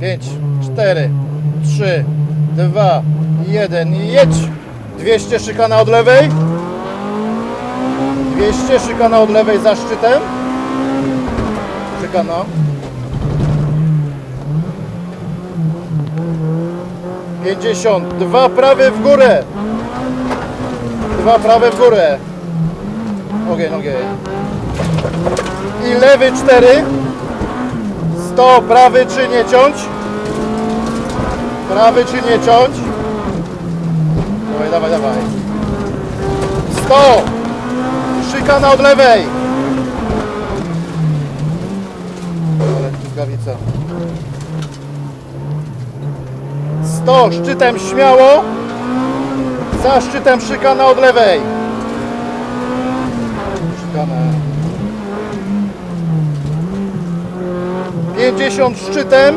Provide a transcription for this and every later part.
5, 4, 3, 2, 1 i jedź! 200 szykana od lewej. 200 szykana od lewej za szczytem. Szykana. 50. Dwa prawy w górę. Dwa prawe w górę. Ogień, okay, ogień. I lewy 4 to prawy czy nie ciąć? Prawy czy nie ciąć? Dawaj, dawaj, dawaj. 100. Szykana od lewej. Ale plugawica. 100. Szczytem śmiało. Za szczytem szykana od lewej. Szykana. 50 szczytem.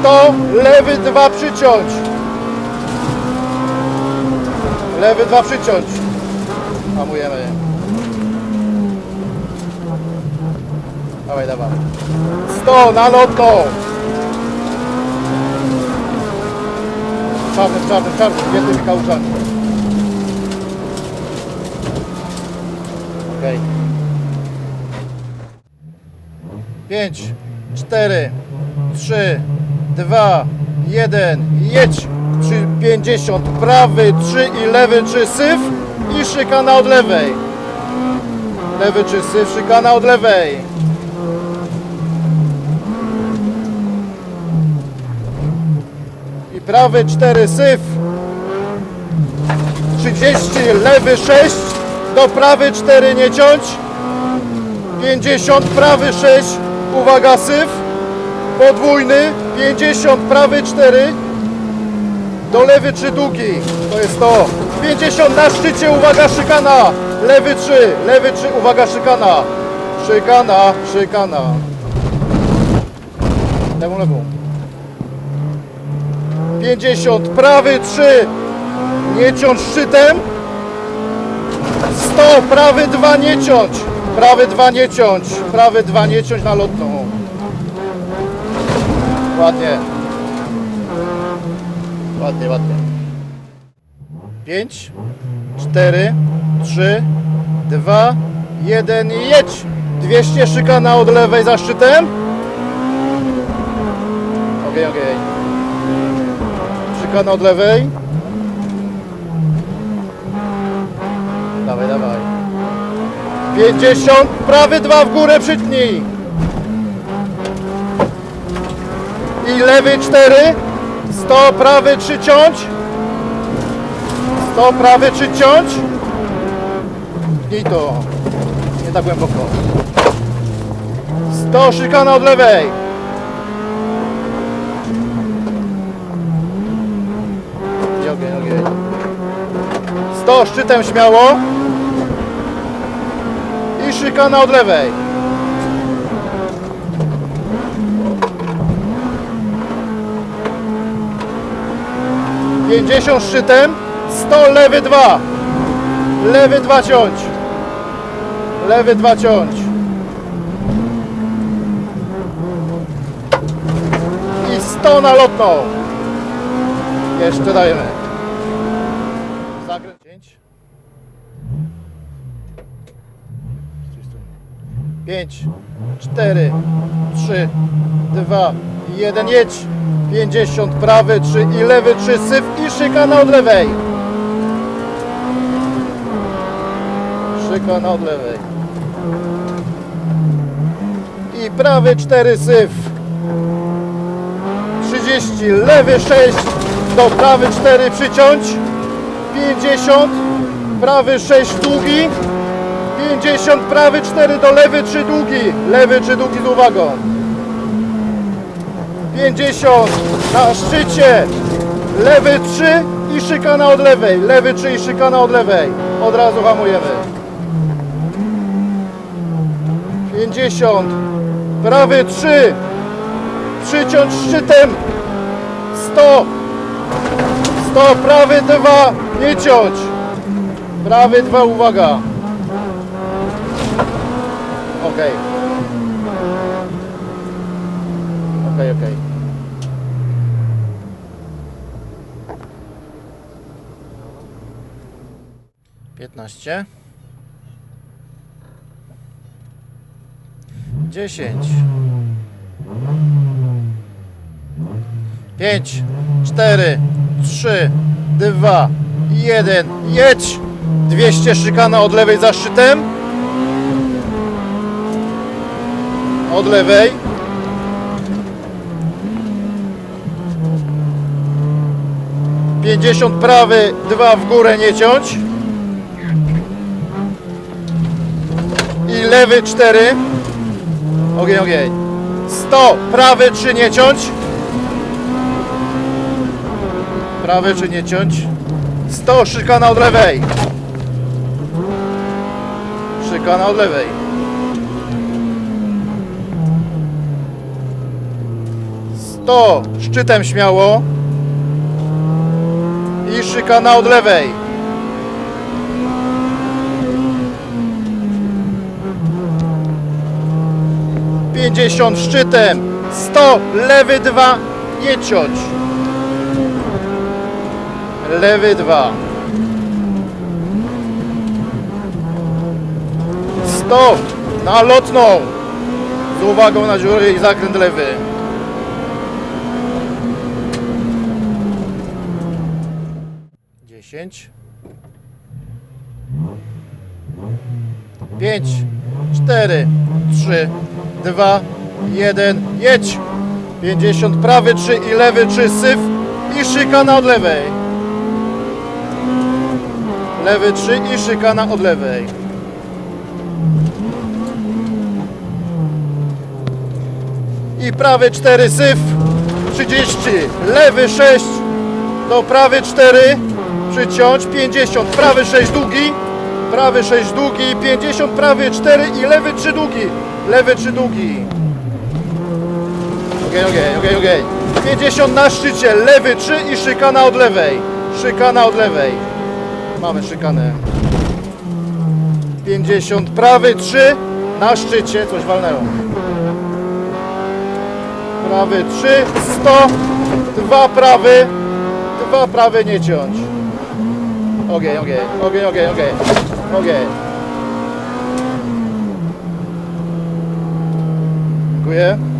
100 lewy 2 przyciąć. Lewy 2 przyciąć. Hamujemy. Dawaj dawaj. 100 na lotno. Czarnym czarnym czarnym jednymi kałużami okej 5, 4, 3, 2, 1, jedź! 3, 50, prawy 3 i lewy 3 syf i szykana od lewej. Lewy 3 syf, szykana od lewej. I prawy 4 syf. 30, lewy 6, do prawy 4 nie ciąć. 50, prawy 6, uwaga syf, podwójny, 50, prawy 4, do lewy 3 długi, to jest to, 50 na szczycie, uwaga szykana, lewy 3, lewy 3, uwaga szykana, szykana, szykana, lewą, lewą, 50, prawy 3, nie ciąć szczytem, 100, prawy 2 nie ciąć. Prawy 2 nie ciąć. Prawy 2 nie ciąć na lotną. Ładnie. Ładnie, ładnie. 5, 4, 3, 2, 1 i jedź. 200 szykana od lewej za szczytem. Okej, okej. Szykana od lewej. Dawaj, dawaj. 50, prawy 2 w górę przytnij. I lewy 4, 100, prawy 3 ciąć. 100, prawy 3 ciąć. Tnij to. Nie tak głęboko. 100, szykana od lewej. I ogień, ogień. 100, szczytem śmiało. Szykana od lewej. Pięćdziesiąt szczytem, 100 lewy 2. Lewy 2 ciąć. Lewy 2 ciąć. I 100 na lotną. Jeszcze dajemy. Zakręt 5. 5, 4, 3, 2, 1, jedź. 50, prawy 3 i lewy 3, syf i szykana od lewej. Szykana od lewej. I prawy 4, syf. 30, lewy 6, do prawy 4 przyciąć. 50, prawy 6 długi. 50, prawy 4 do lewy 3 długi. Lewy 3 długi z uwagą. 50 na szczycie. Lewy 3 i szykana od lewej. Lewy 3 i szykana od lewej. Od razu hamujemy. 50. Prawy 3. Przyciąć szczytem. 100. 100. Prawy 2. Nie ciąć. Prawy 2. Uwaga. Ok. Okej, okej. Piętnaście. Dziesięć. Pięć, cztery, trzy, dwa, jeden. Jedź! 200 szykana od lewej za szczytem. Od lewej. Pięćdziesiąt prawy, dwa w górę nie ciąć. I lewy cztery. Ogień, ogień. 100, prawy trzy nie ciąć. Prawy czy nie ciąć? 100, szykana od lewej. Szykana od lewej. Sto, szczytem śmiało. I szykana od lewej. Pięćdziesiąt szczytem. Sto, lewy dwa, nie ciąć. Lewy dwa. Stop! Na lotną! Z uwagą na dziury i zakręt lewy. Dziesięć. Pięć, cztery, trzy, dwa, jeden, jedź! Pięćdziesiąt prawy trzy i lewy trzy syf i szykana od lewej. Lewy 3 i szykana od lewej. I prawy 4 syf 30. Lewy 6 do prawy 4 przyciąć 50. Prawy 6 długi. Prawy 6 długi 50. Prawy 4 i lewy 3 długi. Lewy 3 długi. Okej, okej, okej, okej. 50 na szczycie. Lewy 3 i szykana od lewej. Szykana od lewej. Mamy szykanę. 50, prawy 3 na szczycie, coś walnęło. Prawy 3, 100, dwa prawy, dwa prawy nie ciąć. Ogień, ogień, ogień, ogień, ogień, ogień. Dziękuję.